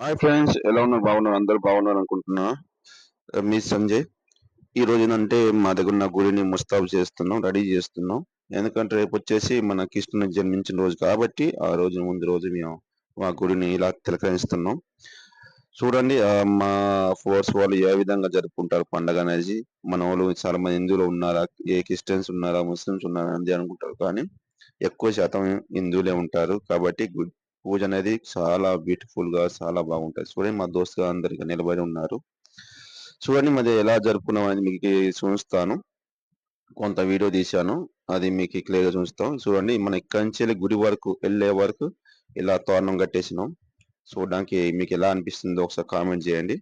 Hi friends ఎలా ఉన్నారు? బాగున్నారు? అందరూ బాగున్నారు అనుకుంటున్నా. ఆ, మీ సంజయ్. ఈ రోజు ఏంటంటే మా దగ్గర ఉన్న గుడిని ముస్తాబు చేస్తున్నాం రెడీ చేస్తున్నాం. ఎందుకంటే రేపు వచ్చేసి మన కృష్ణుని జన్మించిన రోజు కాబట్టి ఆ రోజు ముందు రోజు మేము మా గుడిని ఇలా తిలకరిస్తున్నాం. చూడండి మా ఫోర్స్ వాళ్ళు ఏ విధంగా జరుపుకుంటారు పండగ అనేది. మన వాళ్ళు చాలా మంది హిందువులు ఉన్నారా? ఏ క్రిస్టియన్స్ ఉన్నారా? ముస్లిమ్స్ ఉన్నారా? అని అనుకుంటారు కానీ ఎక్కువ శాతం హిందువులే ఉంటారు కాబట్టి పూజ అనేది చాలా బ్యూటిఫుల్గా చాలా బాగుంటది. చూడండి మా దోస్తుగా అందరికి నిలబడి ఉన్నారు. చూడండి మరి ఎలా జరుపుకున్నాం అని మీకు చూపిస్తాను. కొంత వీడియో తీశాను. అది మీకు క్లియర్గా చూపిస్తాం. చూడండి మన ఇక్కడి నుంచి వెళ్ళి గుడి వరకు వెళ్ళే వరకు ఇలా తోరణం కట్టేసినాం. చూడడానికి మీకు ఎలా అనిపిస్తుందో ఒకసారి కామెంట్ చేయండి.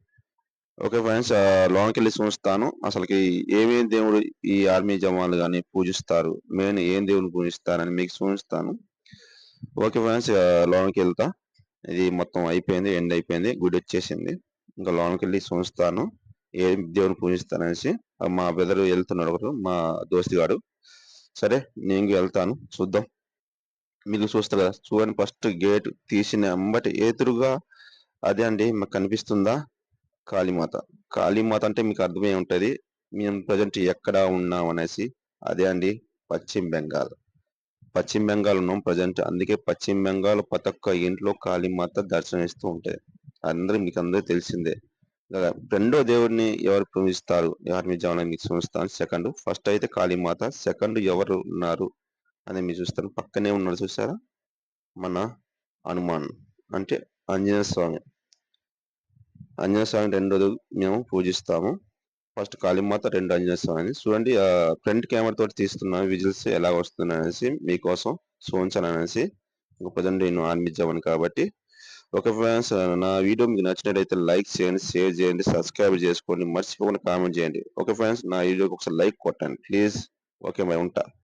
ఓకే ఫ్రెండ్స్ లోనికి వెళ్ళి చూస్తాను అసలుకి ఏమేమి దేవుడు ఈ ఆర్మీ జవాన్లు కానీ పూజిస్తారు? మెయిన్ ఏం దేవుని పూజిస్తారని మీకు చూపిస్తాను. ఓకే ఫ్రెండ్స్ లోనికి వెళ్తా. ఇది మొత్తం అయిపోయింది ఎండ్ అయిపోయింది గుడి వచ్చేసింది. ఇంకా లోనికి వెళ్ళి చూస్తాను ఏ దేవుని పూజిస్తాననేసి. మా బ్రదర్ వెళ్తున్నాడు ఒకరు మా దోస్తి గారు సరే నేను వెళ్తాను చూద్దాం. మీకు చూస్తారు కదా చూడండి ఫస్ట్ గేట్ తీసిన అంబటి ఎదురుగా అదే అండి మాకు కనిపిస్తుందా? కాళీమాత. కాళీమాత అంటే మీకు అర్థమై ఉంటుంది మేము ప్రజెంట్ ఎక్కడ ఉన్నాం అనేసి అదే అండి పశ్చిమ బెంగాల్. పశ్చిమ బెంగాల్ ఉన్నాం ప్రజెంట్. అందుకే పశ్చిమ బెంగాల్ ప్రతి ఒక్క ఇంట్లో కాళీమాత దర్శనమిస్తూ ఉంటాయి. అందరూ మీకు అందరూ తెలిసిందే. రెండో దేవుడిని ఎవరు పూజిస్తారు? ఆర్మీ జీవనం మీకు చూస్తాను సెకండ్. ఫస్ట్ అయితే కాళీమాత సెకండ్ ఎవరు ఉన్నారు అని మీరు చూస్తాను పక్కనే ఉన్నారు చూసారా మన హనుమాన్. అంటే ఆంజనేయ స్వామి. ఆంజనేయ స్వామి రెండోది మేము పూజిస్తాము. ఫస్ట్ కాళీమాత రెండు ఆంజనేయ స్వామి చూడండి ఫ్రంట్ కెమెరా తోటి తీస్తున్నాను విజిల్స్ ఎలా వస్తున్నాయి అనేసి మీకోసం చూపించాలనేసి ప్రజెంట్ నేను ఆర్మీ కాబట్టి. ఓకే ఫ్రెండ్స్ నా వీడియో మీకు నచ్చినట్లయితే లైక్ చేయండి షేర్ చేయండి సబ్స్క్రైబ్ చేసుకోండి మర్చిపోకుండా కామెంట్ చేయండి. ఓకే ఫ్రెండ్స్ నా వీడియోకి ఒకసారి లైక్ కొట్టండి ప్లీజ్. ఓకే మరి ఉంటా.